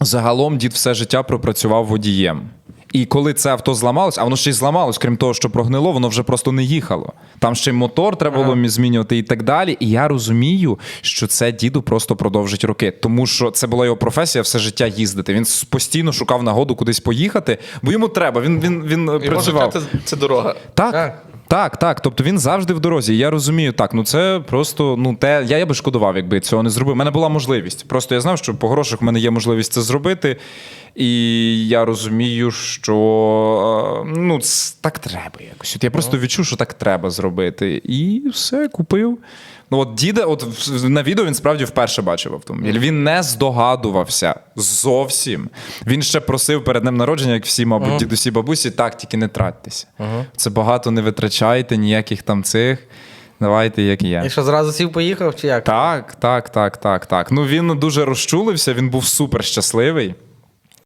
загалом дід все життя пропрацював водієм. І коли це авто зламалось, а воно ще й зламалось, крім того, що прогнило, воно вже просто не їхало. Там ще й мотор треба було змінювати і так далі. І я розумію, що це діду просто продовжить роки, тому що це була його професія все життя їздити. Він постійно шукав нагоду кудись поїхати, бо йому треба. Він він він е, працював. це, це дорога. Так. Так. Так, так. Тобто він завжди в дорозі. Я розумію, так. Ну це просто ну те. Я, я би шкодував, якби цього не зробив. У мене була можливість. Просто я знав, що по грошах в мене є можливість це зробити. І я розумію, що е, ну, так треба якось. От я просто відчув, що так треба зробити. І все, купив. Ну, от діда, от на відео він справді вперше бачив автомобіль. Він не здогадувався зовсім. Він ще просив перед днем народження, як всі, мабуть, дідусі, бабусі, так, тільки не тратьтеся. Це багато не витрачайте, ніяких там цих. Давайте, як є. І що зразу сів поїхав, чи як? Так, так, так, так, так. Ну він дуже розчулився, він був супер щасливий.